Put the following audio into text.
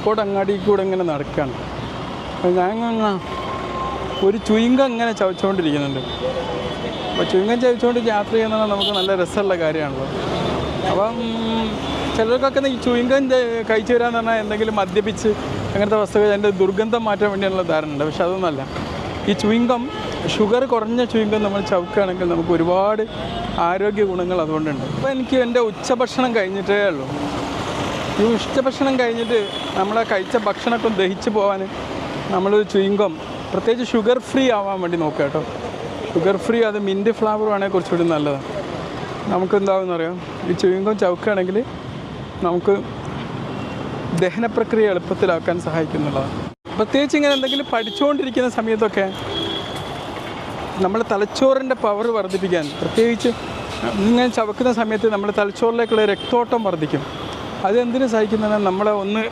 കോഴിക്കോട് അങ്ങാടി കൂടെ ഇങ്ങനെ നടക്കുകയാണ് ഞാൻ ഒരു ചുയിങ്കം ഇങ്ങനെ ചവച്ചുകൊണ്ടിരിക്കുന്നുണ്ട് അപ്പോൾ ചുയിങ്കം ചവച്ചുകൊണ്ട് യാത്ര ചെയ്യുന്നത് നമുക്ക് നല്ല രസമുള്ള കാര്യമാണല്ലോ. അപ്പം ചിലർക്കൊക്കെ ഈ ചുയിങ്കം കഴിച്ചു വരാന്ന് പറഞ്ഞാൽ എന്തെങ്കിലും മദ്യപിച്ച് അങ്ങനത്തെ വസ്തുക്കൾ അതിന്റെ ദുർഗന്ധം മാറ്റാൻ വേണ്ടിയുള്ള ധാരണ ഉണ്ട് പക്ഷെ അതൊന്നുമല്ല ഈ ചുയിങ്കം ഷുഗർ കുറഞ്ഞ ചുയിങ്കം നമ്മൾ ചവക്കുകയാണെങ്കിൽ നമുക്ക് ഒരുപാട് ആരോഗ്യ ഗുണങ്ങൾ അതുകൊണ്ടുണ്ട്. അപ്പോൾ എനിക്ക് എന്റെ ഉച്ചഭക്ഷണം കഴിഞ്ഞിട്ടേ ഉള്ളൂ. ഈ ഉച്ചഭക്ഷണം കഴിഞ്ഞിട്ട് നമ്മളെ കഴിച്ച ഭക്ഷണമൊക്കെ ദഹിച്ച് പോകാൻ നമ്മൾ ചുയിങ്കം പ്രത്യേകിച്ച് ഷുഗർ ഫ്രീ ആവാൻ വേണ്ടി നോക്കുക കേട്ടോ. ഷുഗർ ഫ്രീ അത് മിന്റ് ആണെങ്കിൽ കുറച്ചുകൂടി നല്ലതാണ്. നമുക്ക് എന്താകുമെന്ന് അറിയാം ഈ ചുയിങ്കം ചവക്കുകയാണെങ്കിൽ നമുക്ക് ദഹന പ്രക്രിയ എളുപ്പത്തിലാക്കാൻ സഹായിക്കുന്നുള്ളതാണ് പ്രത്യേകിച്ച് ഇങ്ങനെ എന്തെങ്കിലും പഠിച്ചുകൊണ്ടിരിക്കുന്ന സമയത്തൊക്കെ നമ്മുടെ തലച്ചോറിന്റെ പവർ വർദ്ധിപ്പിക്കാൻ പ്രത്യേകിച്ച് ഇങ്ങനെ ചവക്കുന്ന സമയത്ത് നമ്മുടെ തലച്ചോറിലേക്കുള്ള രക്തോട്ടം വർദ്ധിക്കും. അതെന്തിനു സഹിക്കുന്നതിന് നമ്മളെ ഒന്ന്